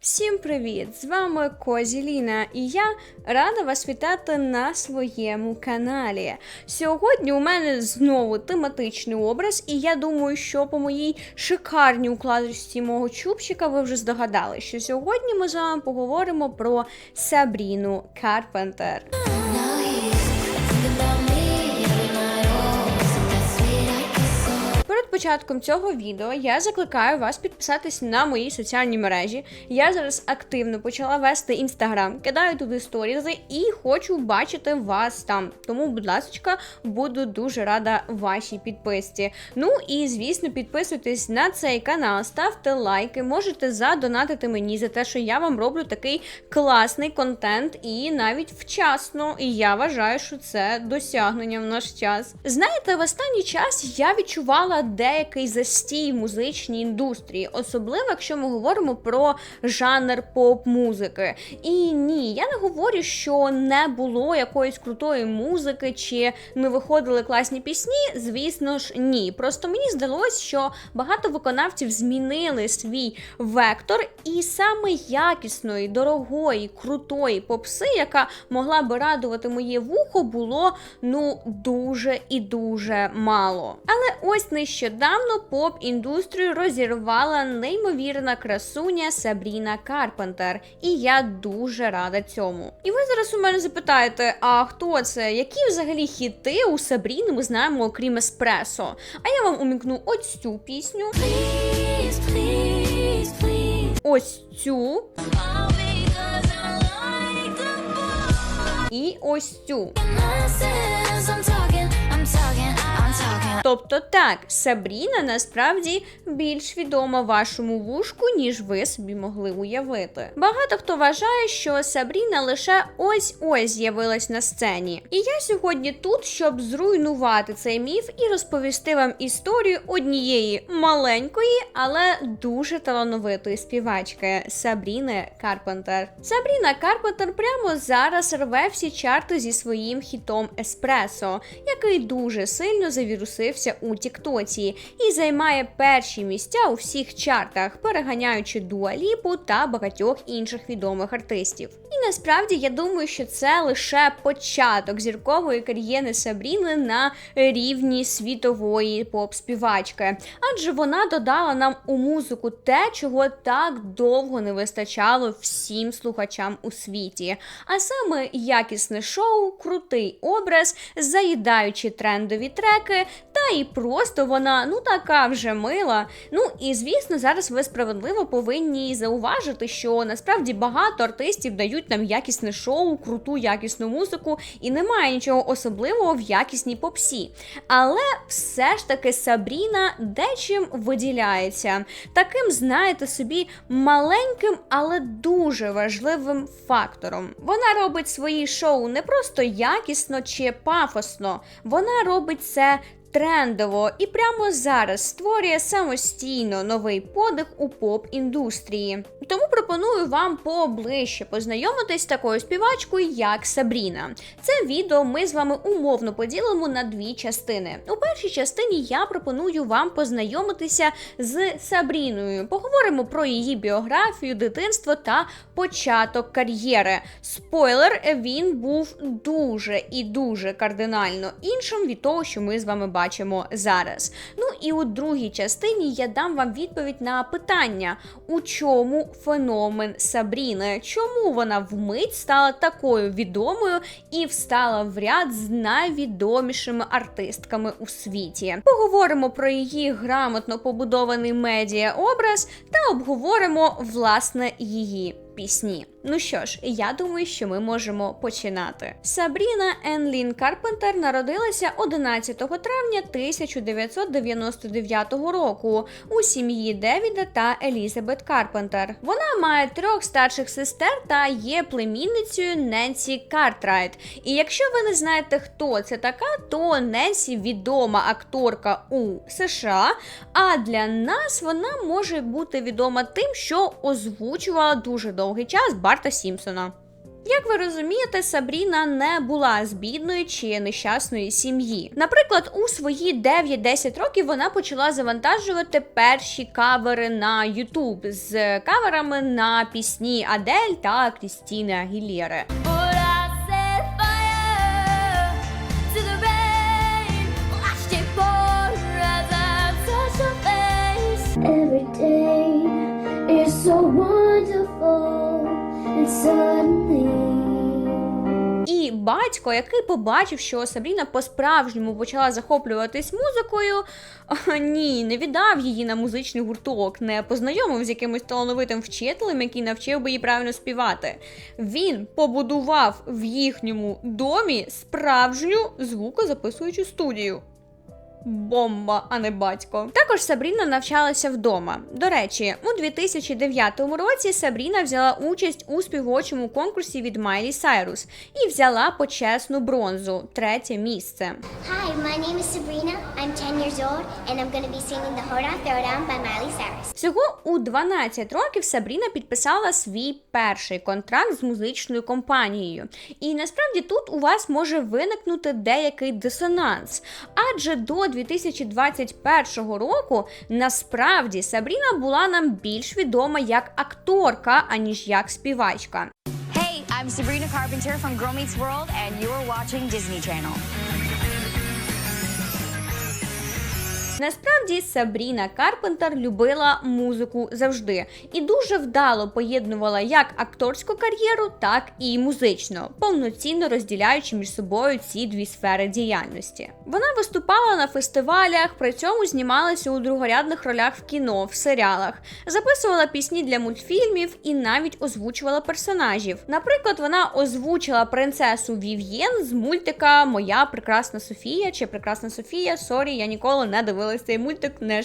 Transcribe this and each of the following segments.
Всім привіт! З вами Козі Ліна, і я рада вас вітати на своєму каналі. Сьогодні у мене знову тематичний образ, і я думаю, що по моїй шикарній укладочці мого чубчика ви вже здогадали, що сьогодні ми з вами поговоримо про Сабріну Карпентер. Початком цього відео я закликаю вас підписатись на мої соціальні мережі. Я зараз активно почала вести інстаграм, кидаю туди сторізи і хочу бачити вас там. Тому, будь ласка, буду дуже рада вашій підписці. Ну і звісно, підписуйтесь на цей канал, ставте лайки, можете задонатити мені за те, що я вам роблю такий класний контент і навіть вчасно. І я вважаю, що це досягнення в наш час. Знаєте, в останній час я відчувала деякий застій в музичній індустрії, особливо якщо ми говоримо про жанр поп-музики. І ні, я не говорю, що не було якоїсь крутої музики чи не виходили класні пісні. Звісно ж, ні. Просто мені здалось, що багато виконавців змінили свій вектор, і саме якісної, дорогої, крутої попси, яка могла би радувати моє вухо, було ну дуже і дуже мало. Але ось нещодавно поп-індустрію розірвала неймовірна красуня Сабріна Карпентер, і я дуже рада цьому. І ви зараз у мене запитаєте: а хто це? Які взагалі хіти у Сабріни ми знаємо, окрім еспресо? А я вам умікну ось цю пісню, Please, please, please. ось цю like і ось цю. Тобто так, Сабріна насправді більш відома вашому вушку, ніж ви собі могли уявити. Багато хто вважає, що Сабріна лише ось-ось з'явилась на сцені. І я сьогодні тут, щоб зруйнувати цей міф і розповісти вам історію однієї маленької, але дуже талановитої співачки Сабріни Карпентер. Сабріна Карпентер прямо зараз рве всі чарти зі своїм хітом Еспресо, який дуже сильно завірусився у Тіктоці і займає перші місця у всіх чартах, переганяючи Дуаліпу та багатьох інших відомих артистів. І насправді я думаю, що це лише початок зіркової кар'єри Сабріни на рівні світової поп-співачки, адже вона додала нам у музику те, чого так довго не вистачало всім слухачам у світі. А саме якісне шоу, крутий образ, заїдаючи трендові треки, та і просто вона ну така вже мила. Ну і звісно, зараз ви справедливо повинні зауважити, що насправді багато артистів дають нам якісне шоу, круту якісну музику, і немає нічого особливого в якісній попсі. Але все ж таки Сабріна дечим виділяється. Таким, знаєте собі, маленьким, але дуже важливим фактором. Вона робить свої шоу не просто якісно чи пафосно, вона робить це. Трендово і прямо зараз створює самостійно новий подих у поп-індустрії. Тому пропоную вам поближче познайомитись з такою співачкою, як Сабріна. Це відео ми з вами умовно поділимо на дві частини. У першій частині я пропоную вам познайомитися з Сабріною. Поговоримо про її біографію, дитинство та початок кар'єри. Спойлер, він був дуже і дуже кардинально іншим від того, що ми з вами бачимо зараз. Ну і у другій частині я дам вам відповідь на питання, у чому феномен Сабріни, чому вона вмить стала такою відомою і встала в ряд з найвідомішими артистками у світі. Поговоримо про її грамотно побудований медіа образ та обговоримо власне її пісні. Ну що ж, я думаю, що ми можемо починати. Сабріна Енлін Карпентер народилася 11 травня 1999 року у сім'ї Девіда та Елізабет Карпентер. Вона має трьох старших сестер та є племінницею Ненсі Картрайт. І якщо ви не знаєте, хто це така, то Ненсі відома акторка у США. А для нас вона може бути відома тим, що озвучувала дуже довгий час Барта Сімпсона. Як ви розумієте, Сабріна не була з бідної чи нещасної сім'ї. Наприклад, у свої 9-10 років вона почала завантажувати перші кавери на YouTube з каверами на пісні Адель та Крістіни Агілєри. Every day is so wonderful. І батько, який побачив, що Сабріна по-справжньому почала захоплюватись музикою, ні, не віддав її на музичний гурток, не познайомив з якимось талановитим вчителем, який навчив би її правильно співати. Він побудував в їхньому домі справжню звукозаписуючу студію. Бомба, а не батько. Також Сабріна навчалася вдома. До речі, у 2009 році Сабріна взяла участь у співочому конкурсі від Майлі Сайрус і взяла почесну бронзу, третє місце. Hi, my name is Sabrina. I'm 10 years old, and I'm going to be singing the Hold On Throw Down by Miley Cyrus. Всього у 12 років Сабріна підписала свій перший контракт з музичною компанією. І насправді тут у вас може виникнути деякий дисонанс. Адже до 2021 року насправді Сабріна була нам більш відома як акторка, аніж як співачка. Hey, I'm Sabrina Carpenter from Girl Meets World, and you're watching Disney Channel. Насправді Сабріна Карпентер любила музику завжди і дуже вдало поєднувала як акторську кар'єру, так і музичну, повноцінно розділяючи між собою ці дві сфери діяльності. Вона виступала на фестивалях, при цьому знімалася у другорядних ролях в кіно, в серіалах, записувала пісні для мультфільмів і навіть озвучувала персонажів. Наприклад, вона озвучила принцесу Вів'єн з мультика Моя прекрасна Софія чи Прекрасна Софія. Сорі, я ніколи не дивилась цей мультик, не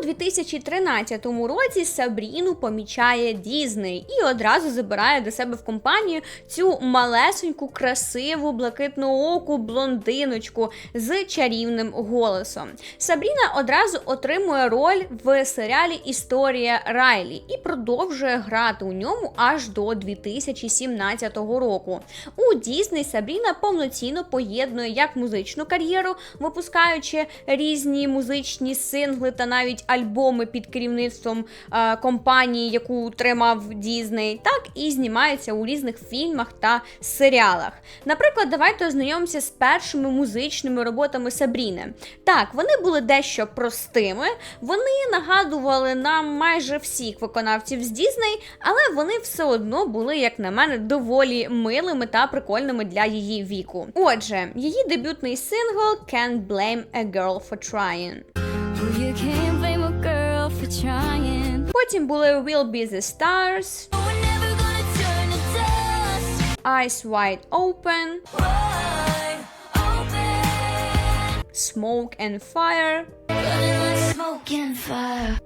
У 2013 році Сабріну помічає Дізней і одразу забирає до себе в компанію цю малесеньку, красиву, блакитнооку блондиночку з чарівним голосом. Сабріна одразу отримує роль в серіалі Історія Райлі і продовжує грати у ньому аж до 2017 року. У Дісней Сабріна повноцінно поєднує як музичну кар'єру, випускаючи різні музичні сингли та навіть альбоми під керівництвом е, компанії, яку тримав Дізней, так і знімається у різних фільмах та серіалах. Наприклад, давайте ознайомимося з першими музичними роботами Сабріни. Так, вони були дещо простими, вони нагадували нам майже всіх виконавців з Дізней, але вони все одно були, як на мене, доволі милими та прикольними для її віку. Отже, її дебютний сингл Can't Blame a Girl for Trying. Потім були Will Be The Stars, We're never gonna turn to dust. Eyes Wide Open, Wide open. Smoke and Fire.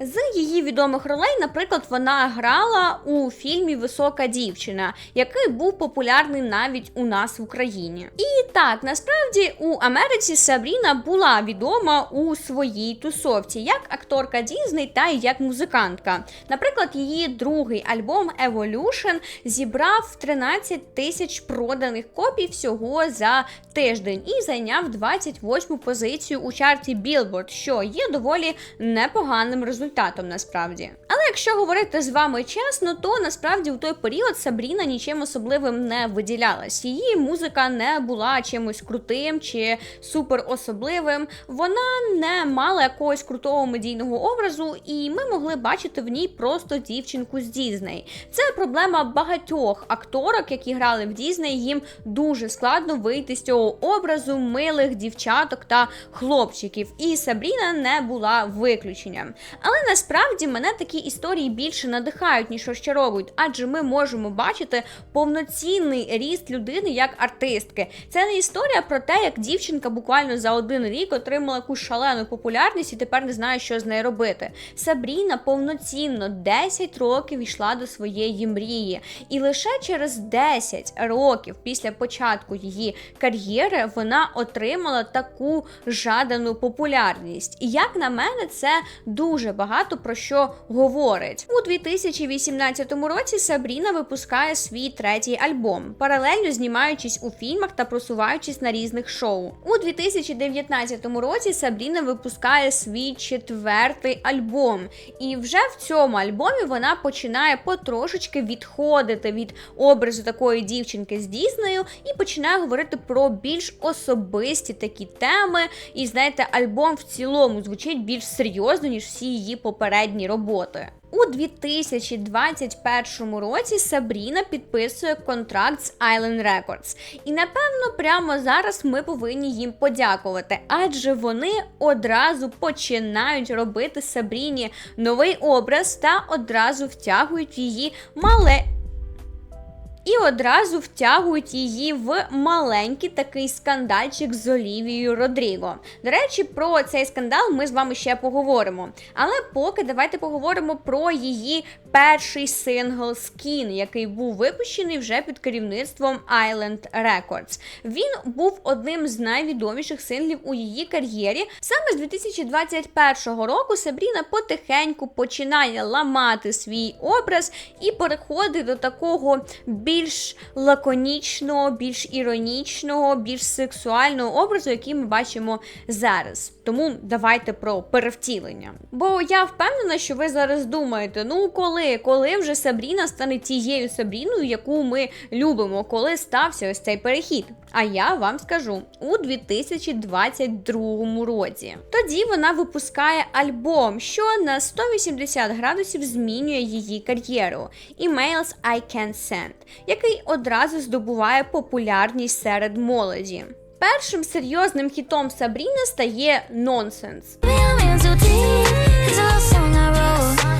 З її відомих ролей, наприклад, вона грала у фільмі Висока дівчина, який був популярний навіть у нас в Україні. І так, насправді у Америці Сабріна була відома у своїй тусовці як акторка Дізней та як музикантка. Наприклад, її другий альбом Evolution зібрав 13 тисяч проданих копій всього за тиждень і зайняв 28 позицію у чарті Billboard, що є доволі непоганим результатом насправді. Але якщо говорити з вами чесно, то насправді у той період Сабріна нічим особливим не виділялась. Її музика не була чимось крутим чи супер особливим. Вона не мала якогось крутого медійного образу, і ми могли бачити в ній просто дівчинку з Дізней. Це проблема багатьох акторок, які грали в Дізней. Їм дуже складно вийти з цього образу милих дівчаток та хлопчиків. І Сабріна не була виключенням. Але насправді мене такі історії більше надихають, ніж розчаровують, адже ми можемо бачити повноцінний ріст людини як артистки. Це не історія про те, як дівчинка буквально за один рік отримала якусь шалену популярність і тепер не знає, що з нею робити. Сабріна повноцінно 10 років йшла до своєї мрії, і лише через 10 років після початку її кар'єри вона отримала таку жадану популярність. І як на мене, це дуже багато про що говорить. У 2018 році Сабріна випускає свій третій альбом, паралельно знімаючись у фільмах та просуваючись на різних шоу. У 2019 році Сабріна випускає свій четвертий альбом, і вже в цьому альбомі вона починає потрошечки відходити від образу такої дівчинки з Дізнею і починає говорити про більш особисті такі теми. І знаєте, альбом в цілому звучить більш серйозно, ніж всі її попередні роботи. У 2021 році Сабріна підписує контракт з Island Records. І напевно прямо зараз ми повинні їм подякувати, адже вони одразу починають робити Сабріні новий образ та одразу втягують її мале. І одразу втягують її в маленький такий скандальчик з Олівією Родріго. До речі, про цей скандал ми з вами ще поговоримо. Але поки давайте поговоримо про її перший сингл Skin, який був випущений вже під керівництвом Island Records. Він був одним з найвідоміших синглів у її кар'єрі. Саме з 2021 року Сабріна потихеньку починає ламати свій образ і переходить до такого більш лаконічного, більш іронічного, більш сексуального образу, який ми бачимо зараз. Тому давайте про перевтілення. Бо я впевнена, що ви зараз думаєте: ну коли, коли вже Сабріна стане тією Сабріною, яку ми любимо, коли стався ось цей перехід? А я вам скажу у 2022 році. Тоді вона випускає альбом, що на 180 градусів змінює її кар'єру. Emails I Can Send, який одразу здобуває популярність серед молоді. Першим серйозним хітом Сабріни стає Нонсенс.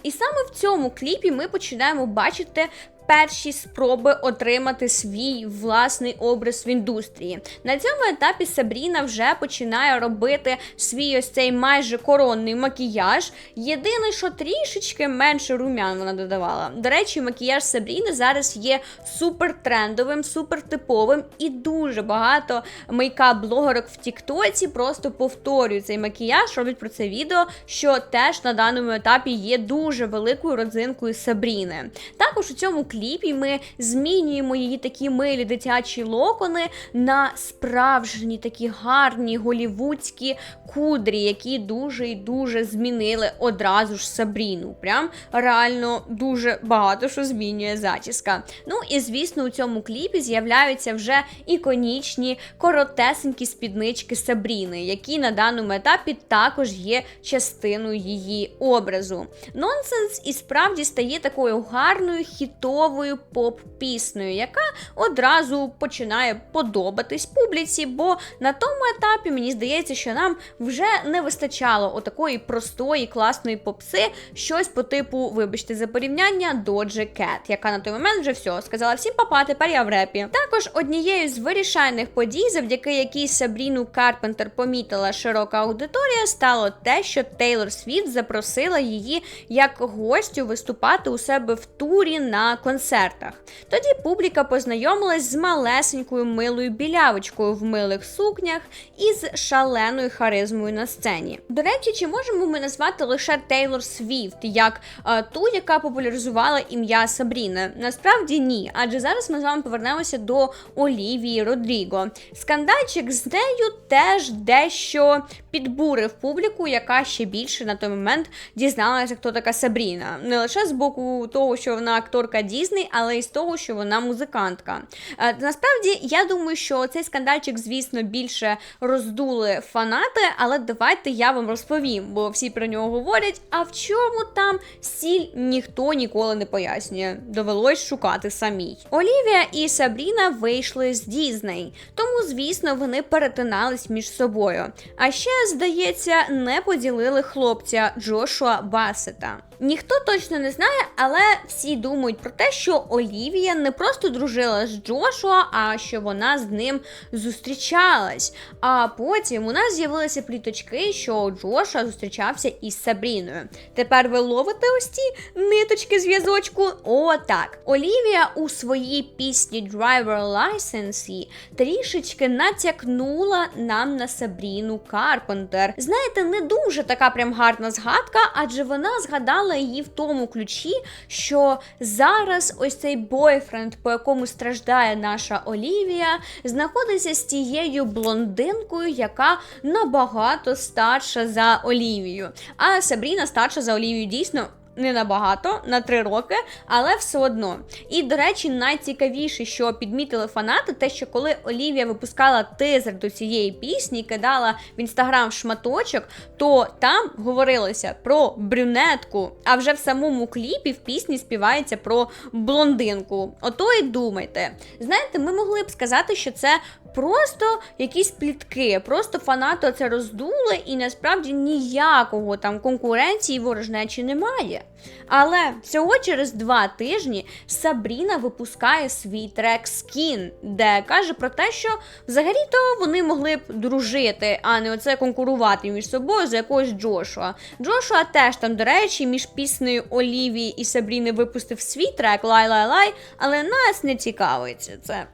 І саме в цьому кліпі ми починаємо бачити перші спроби отримати свій власний образ в індустрії. На цьому етапі Сабріна вже починає робити свій ось цей майже коронний макіяж. Єдине, що трішечки менше румян вона додавала. До речі, макіяж Сабріни зараз є супер трендовим, супер типовим, і дуже багато мейкап-блогерок в Тіктоці просто повторюють цей макіяж, роблять про це відео, що теж на даному етапі є дуже великою родзинкою Сабріни. Також у цьому кліпі ми змінюємо її такі милі дитячі локони на справжні такі гарні голівудські кудрі, які дуже і дуже змінили одразу ж Сабріну. Прям реально дуже багато що змінює зачіска. Ну і звісно, у цьому кліпі з'являються вже іконічні коротесенькі спіднички Сабріни, які на даному етапі також є частиною її образу. Нонсенс і справді стає такою гарною хітовою поп-піснею, яка одразу починає подобатись публіці, бо на тому етапі мені здається, що нам вже не вистачало отакої простої, класної попси, щось по типу, вибачте, за порівняння Доджи Кет, яка на той момент вже все сказала всім папа, тепер я в репі. Також однією з вирішальних подій, завдяки якій Сабріну Карпентер помітила широка аудиторія, стало те, що Тейлор Свіфт запросила її як гостю виступати у себе в турі на концертах. Тоді публіка познайомилась з малесенькою милою білявочкою в милих сукнях і з шаленою харизмою на сцені. До речі, чи можемо ми назвати лише Тейлор Свіфт як е, ту, яка популяризувала ім'я Сабріна? Насправді ні, адже зараз ми з вами повернемося до Олівії Родріго. Скандальчик з нею теж дещо підбурив публіку, яка ще більше на той момент дізналася, хто така Сабріна. Не лише з боку того, що вона акторка Дісней, але й з того, що вона музикантка. Е, Насправді, я думаю, що цей скандальчик, звісно, більше роздули фанати, але давайте я вам розповім, бо всі про нього говорять. А в чому там сіль ніхто ніколи не пояснює. Довелось шукати самій. Олівія і Сабріна вийшли з Дізней, тому, звісно, вони перетинались між собою. А ще, здається, не поділили хлопця Джошуа Басета. Ніхто точно не знає, але всі думають про те, що Олівія не просто дружила з Джошуа, а що вона з ним зустрічалась. А потім у нас з'явилися пліточки, що Джошуа зустрічався із Сабріною. Тепер ви ловите ось ці ниточки зв'язочку. О, так. Олівія у своїй пісні Driver License трішечки натякнула нам на Сабріну Карпентер. Знаєте, не дуже така прям гарна згадка, адже вона згадала її в тому ключі, що зараз ось цей бойфренд, по якому страждає наша Олівія, знаходиться з тією блондинкою, яка набагато старша за Олівію. А Сабріна старша за Олівію дійсно. Не набагато, на три роки, але все одно. І, до речі, найцікавіше, що підмітили фанати, те, що коли Олівія випускала тизер до цієї пісні, кидала в інстаграм шматочок, то там говорилося про брюнетку, а вже в самому кліпі в пісні співається про блондинку. Ото і думайте. Знаєте, ми могли б сказати, що це просто якісь плітки, просто фанати це роздули, і насправді ніякого там конкуренції ворожнечі немає. Але всього через два тижні Сабріна випускає свій трек Skin, де каже про те, що взагалі-то вони могли б дружити, а не оце конкурувати між собою за якогось Джошуа. Джошуа теж там, до речі, між піснею Олівії і Сабріни випустив свій трек Лай-лай-лай, але нас не цікавиться це.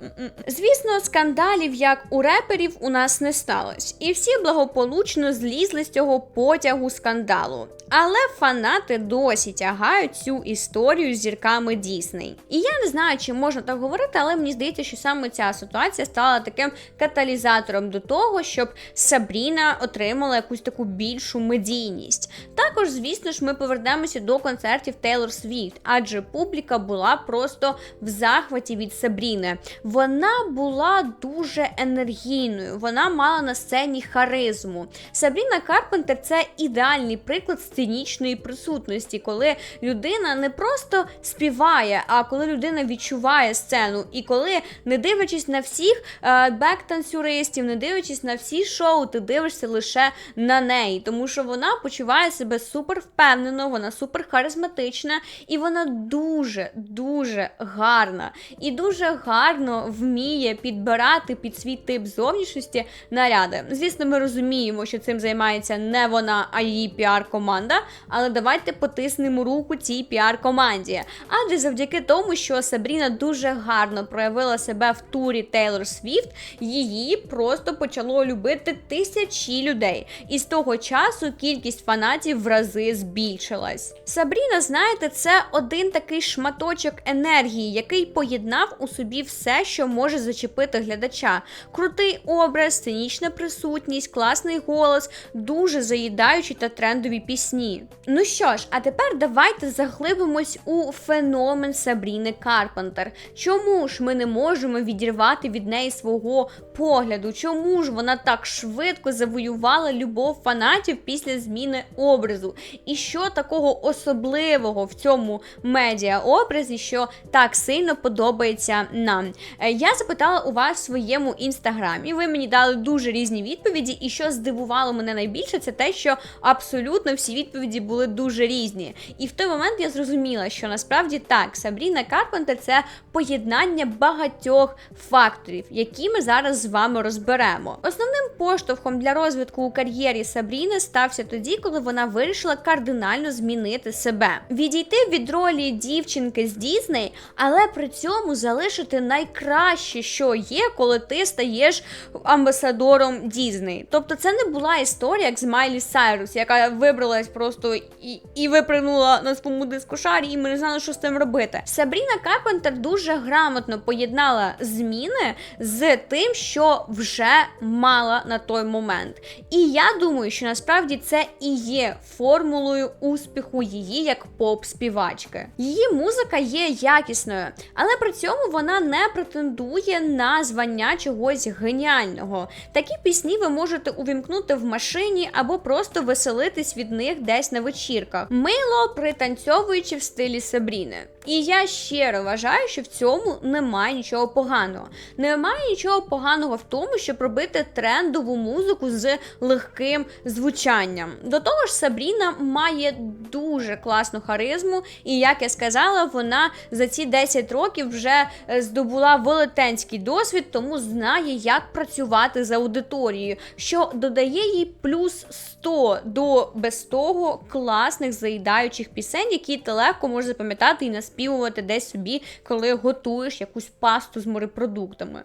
Звісно, скандалів, як у реперів, у нас не сталося. І всі благополучно злізли з цього потягу скандалу. Але фанати досі тягають цю історію з зірками Дісней. І я не знаю, чи можна так говорити, але мені здається, що саме ця ситуація стала таким каталізатором до того, щоб Сабріна отримала якусь таку більшу медійність. Також, звісно ж, ми повернемося до концертів Тейлор Свіфт, адже публіка була просто в захваті від Сабріни. Вона була дуже енергійною, вона мала на сцені харизму. Сабріна Карпентер це ідеальний приклад сценічної присутності, коли людина не просто співає, а коли людина відчуває сцену, і коли, не дивлячись на всіх е, бек-танцюристів, не дивлячись на всі шоу, ти дивишся лише на неї, тому що вона почуває себе супер впевнено, вона супер харизматична, і вона дуже дуже гарна і дуже гарно вміє підбирати під свій тип зовнішності наряди. Звісно, ми розуміємо, що цим займається не вона, а її піар-команда. Але давайте потиснемо руку цій піар-команді. Адже завдяки тому, що Сабріна дуже гарно проявила себе в турі Тейлор Свіфт, її просто почало любити тисячі людей. І з того часу кількість фанатів в рази збільшилась. Сабріна, знаєте, це один такий шматочок енергії, який поєднав у собі все, що може зачепити глядача. Крутий образ, сценічна присутність, класний голос, дуже заїдаючі та трендові пісні. Ну що ж, а тепер давайте заглибимось у феномен Сабріни Карпентер. Чому ж ми не можемо відірвати від неї свого погляду? Чому ж вона так швидко завоювала любов фанатів після зміни образу? І що такого особливого в цьому медіаобразі, що так сильно подобається нам? Е, Я запитала у вас в своєму інстаграмі. Ви мені дали дуже різні відповіді, і що здивувало мене найбільше, це те, що абсолютно всі відповіді були дуже різні. І в той момент я зрозуміла, що насправді так, Сабріна Карпентер це поєднання багатьох факторів, які ми зараз з вами розберемо. Основним поштовхом для розвитку у кар'єрі Сабріни стався тоді, коли вона вирішила кардинально змінити себе, відійти від ролі дівчинки з Дісней, але при цьому залишити найкраще, що є, коли ти стаєш амбасадором Дізней. Тобто, це не була історія як з Майлі Сайрус, яка вибралась просто і, і випрыгнула на своєму дискошарі, і ми не знали, що з цим робити. Сабріна Карпентер дуже грамотно поєднала зміни з тим, що вже мала на той момент. І я думаю, що насправді це і є формулою успіху її як поп-співачки. Її музика є якісною, але при цьому вона не претендує на звання чогось геніального. Такі пісні ви можете увімкнути в машині або просто веселитись від них десь на вечірках. Мило пританцьовуючи в стилі Сабріни. І я щиро вважаю, що в цьому немає нічого поганого. Немає нічого поганого в тому, щоб робити трендову музику з легким звучанням. До того ж, Сабріна має дуже класну харизму, і як я сказала, вона за ці 10 років вже е, здобула велетенський досвід, тому знає, як працювати з аудиторією, що додає їй плюс 100 до без того класних заїдаючих пісень, які ти легко можеш запам'ятати і наспівувати десь собі, коли готуєш якусь пасту з морепродуктами.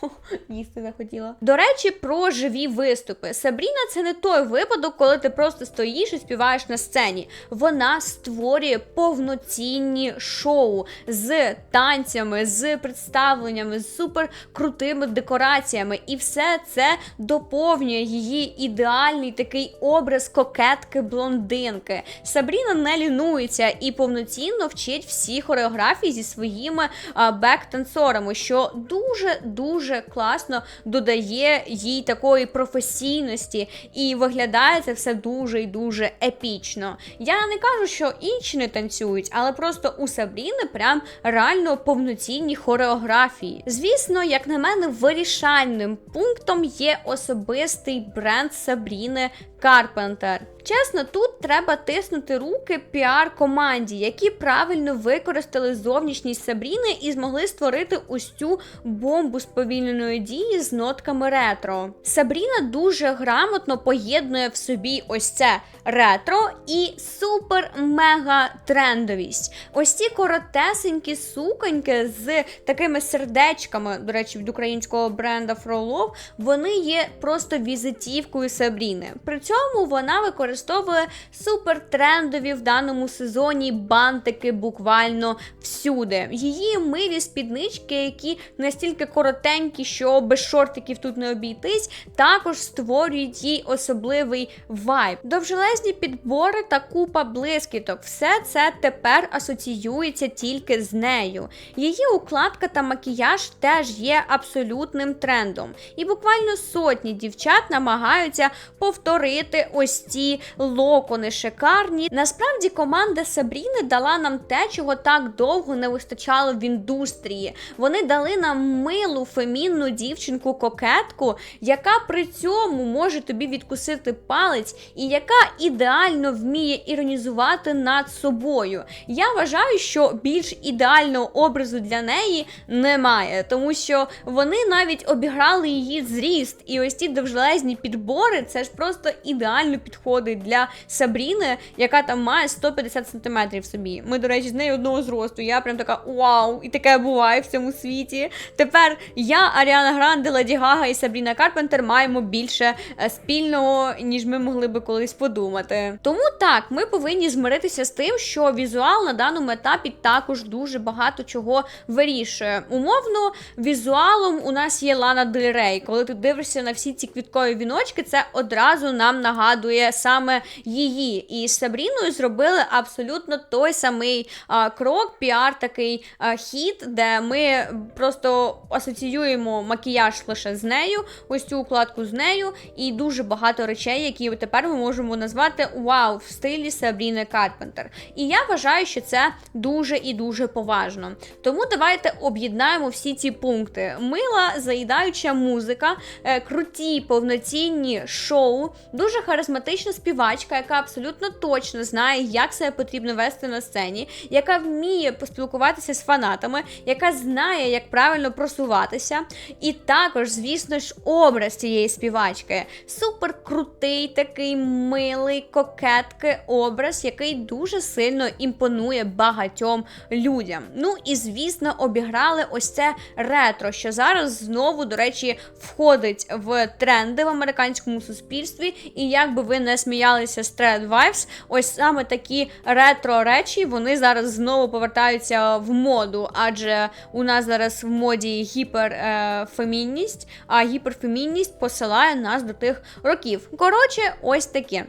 Їсти захотіла. До речі, про живі виступи. Сабріна це не той випадок, коли ти просто стоїш і співаєш на сцені. Вона створює повноцінні шоу з танцями, з представленнями, з супер крутими декораціями. І все це доповнює її ідеальний такий образ кокетки-блондинки. Сабріна не лінується і повноцінно вчить всі хореографії зі своїми бек-танцорами, що дуже дуже класно додає їй такої професійності, і виглядає це все дуже і дуже епічно. Я не кажу, що інші не танцюють, але просто у Сабріни прям реально повноцінні хореографії. Звісно, як на мене, вирішальним пунктом є особистий бренд Сабріни Карпентер. Чесно, тут треба тиснути руки піар-команді, які правильно використали зовнішність Сабріни і змогли створити ось цю бомбу сповільненої дії з нотками ретро. Сабріна дуже грамотно поєднує в собі ось це ретро і супер-мега трендовість. Ось ці коротесенькі суконьки з такими сердечками, до речі, від українського бренда Frolov, вони є просто візитівкою Сабріни. При цьому вона використовує супертрендові в даному сезоні бантики буквально всюди. Її милі спіднички, які настільки коротенькі, що без шортиків тут не обійтись, також створюють їй особливий вайб. Довжелезні підбори та купа блискіток. Все це тепер асоціюється тільки з нею. Її укладка та макіяж теж є абсолютним трендом. І буквально сотні дівчат намагаються повторити ось ці локони шикарні. Насправді команда Сабріни дала нам те, чого так довго не вистачало в індустрії. Вони дали нам милу фемінну дівчинку кокетку, яка при цьому може тобі відкусити палець, і яка ідеально вміє іронізувати над собою. Я вважаю, що більш ідеального образу для неї немає, тому що вони навіть обіграли її зріст, і ось ці довжелезні підбори це ж просто ідеально підходить для Сабріни, яка там має 150 сантиметрів собі. Ми, до речі, з нею одного зросту. Я прям така вау, і таке буває в цьому світі. Тепер я, Аріана Гранде, Леді Гага і Сабріна Карпентер маємо більше е, спільного, ніж ми могли би колись подумати. Тому так, ми повинні змиритися з тим, що візуал на даному етапі також дуже багато чого вирішує. Умовно, візуалом у нас є Лана Дель Рей. Коли ти дивишся на всі ці квіткові віночки, це одразу нам нагадує саме її. І з Сабріною зробили абсолютно той самий а, крок, піар такий а, хід, де ми просто асоціюємо макіяж лише з нею, ось цю укладку з нею, і дуже багато речей, які тепер ми можемо назвати вау в стилі Сабріни Карпентер. І я вважаю, що це дуже і дуже поважно. Тому давайте об'єднаємо всі ці пункти: мила, заїдаюча музика, е, круті повноцінні шоу, дуже харизматична співачка, яка абсолютно точно знає, як себе потрібно вести на сцені, яка вміє поспілкуватися з фанатами, яка знає, як правильно просуватися. І також, звісно ж, образ цієї співачки. Супер крутий, такий милий, кокетки образ, який дуже сильно імпонує багатьом людям. Ну і звісно, обіграли ось це ретро, що зараз знову, до речі, входить в тренди в американському суспільстві. І як би ви не сміялися з Thread Vibes, ось саме такі ретро речі вони зараз знову повертаються в моду, адже у нас зараз в моді гіперфемінність, а гіперфемінність посилає нас до тих років. Коротше, ось таке.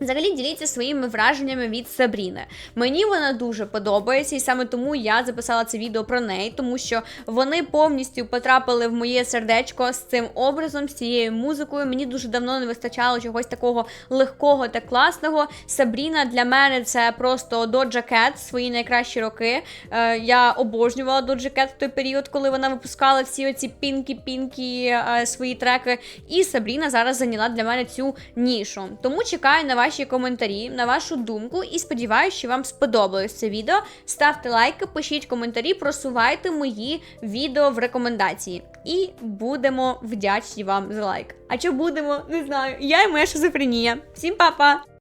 Взагалі діліться своїми враженнями від Сабріни. Мені вона дуже подобається, і саме тому я записала це відео про неї, тому що вони повністю потрапили в моє сердечко з цим образом, з цією музикою. Мені дуже давно не вистачало чогось такого легкого та класного. Сабріна для мене це просто Doja Cat свої найкращі роки. Е, я обожнювала Doja Cat в той період, коли вона випускала всі оці пінкі-пінкі е, свої треки. І Сабріна зараз зайняла для мене цю нішу. Тому чекаю на ваші коментарі, на вашу думку і сподіваюся, що вам сподобалось це відео. Ставте лайки, пишіть коментарі, просувайте мої відео в рекомендації. І будемо вдячні вам за лайк. А що будемо? Не знаю. Я і моя шизофренія. Всім па-па!